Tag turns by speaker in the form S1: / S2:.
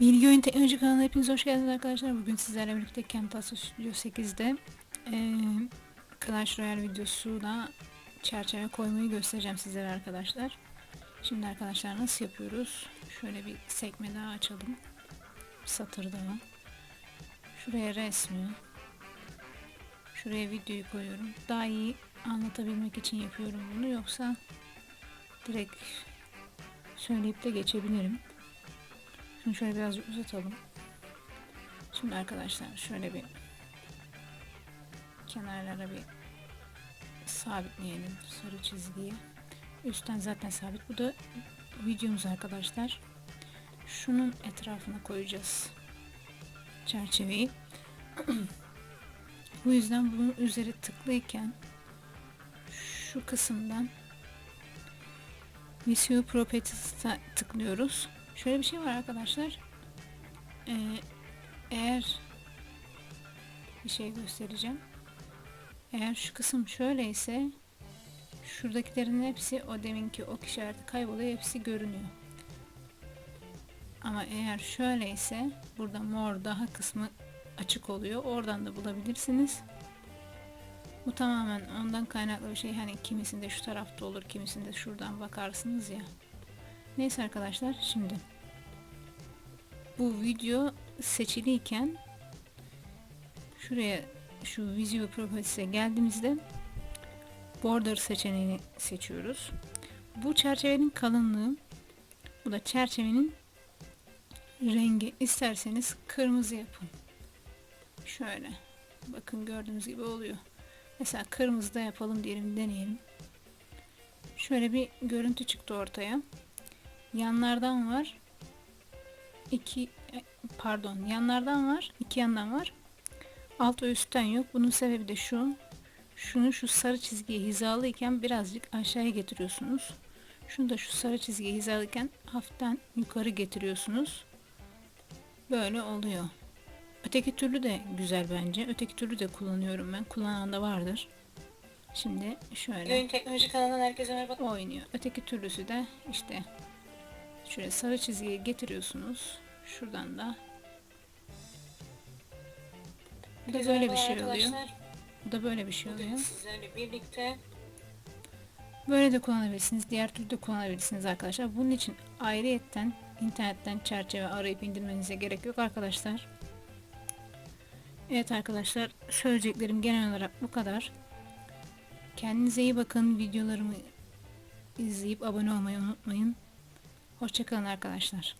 S1: Bilgi Oyun Teknoloji kanalına hepiniz hoş geldiniz arkadaşlar. Bugün sizlerle birlikte Camtasia Studio 8'de eee Clash Royale videosuna çerçeve koymayı göstereceğim sizlere arkadaşlar. Şimdi arkadaşlar nasıl yapıyoruz? Şöyle bir sekme daha açalım. Satır daha. Şuraya resmi. Şuraya videoyu koyuyorum. Daha iyi anlatabilmek için yapıyorum bunu. Yoksa direkt söyleyip de geçebilirim. Şimdi şöyle biraz uzatalım. Şimdi arkadaşlar şöyle bir kenarlara bir sabitleyelim sarı çizgiyi. Üstten zaten sabit. Bu da videomuz arkadaşlar. Şunun etrafına koyacağız çerçeveyi. Bu yüzden bunun üzeri tıklıyken şu kısımdan Visio Properties'e tıklıyoruz. Şöyle bir şey var arkadaşlar. Ee, eğer bir şey göstereceğim. Eğer şu kısım şöyleyse şuradakilerin hepsi o deminki ok işareti kayboluyor. Hepsi görünüyor. Ama eğer şöyleyse burada mor daha kısmı açık oluyor. Oradan da bulabilirsiniz. Bu tamamen ondan kaynaklı bir şey. Hani kimisinde şu tarafta olur, kimisinde şuradan bakarsınız ya. Neyse arkadaşlar şimdi bu video seçiliyken şuraya şu Visio Properties'e geldiğimizde border seçeneğini seçiyoruz. Bu çerçevenin kalınlığı bu da çerçevenin rengi isterseniz kırmızı yapın. Şöyle bakın gördüğünüz gibi oluyor. Mesela kırmızı da yapalım diyelim deneyelim. Şöyle bir görüntü çıktı ortaya yanlardan var. İki e, pardon yanlardan var. iki yandan var. Alt ve üstten yok. Bunun sebebi de şu. Şunu şu sarı çizgiye hizalıyken birazcık aşağıya getiriyorsunuz. Şunu da şu sarı çizgiye hizalıyken hafiften yukarı getiriyorsunuz. Böyle oluyor. Öteki türlü de güzel bence. Öteki türlü de kullanıyorum ben. Kullanan da vardır. Şimdi şöyle.
S2: Oyun Teknoloji kanalından herkese merhaba.
S1: oynuyor. Öteki türlüsü de işte şöyle sarı çizgiye getiriyorsunuz. Şuradan da bu da böyle bir şey oluyor. Bu da böyle bir şey oluyor.
S2: sizlerle birlikte
S1: Böyle de kullanabilirsiniz. Diğer türlü de kullanabilirsiniz arkadaşlar. Bunun için ayrıyetten internetten çerçeve arayıp indirmenize gerek yok arkadaşlar. Evet arkadaşlar söyleyeceklerim genel olarak bu kadar. Kendinize iyi bakın. Videolarımı izleyip abone olmayı unutmayın. Hoşçakalın arkadaşlar.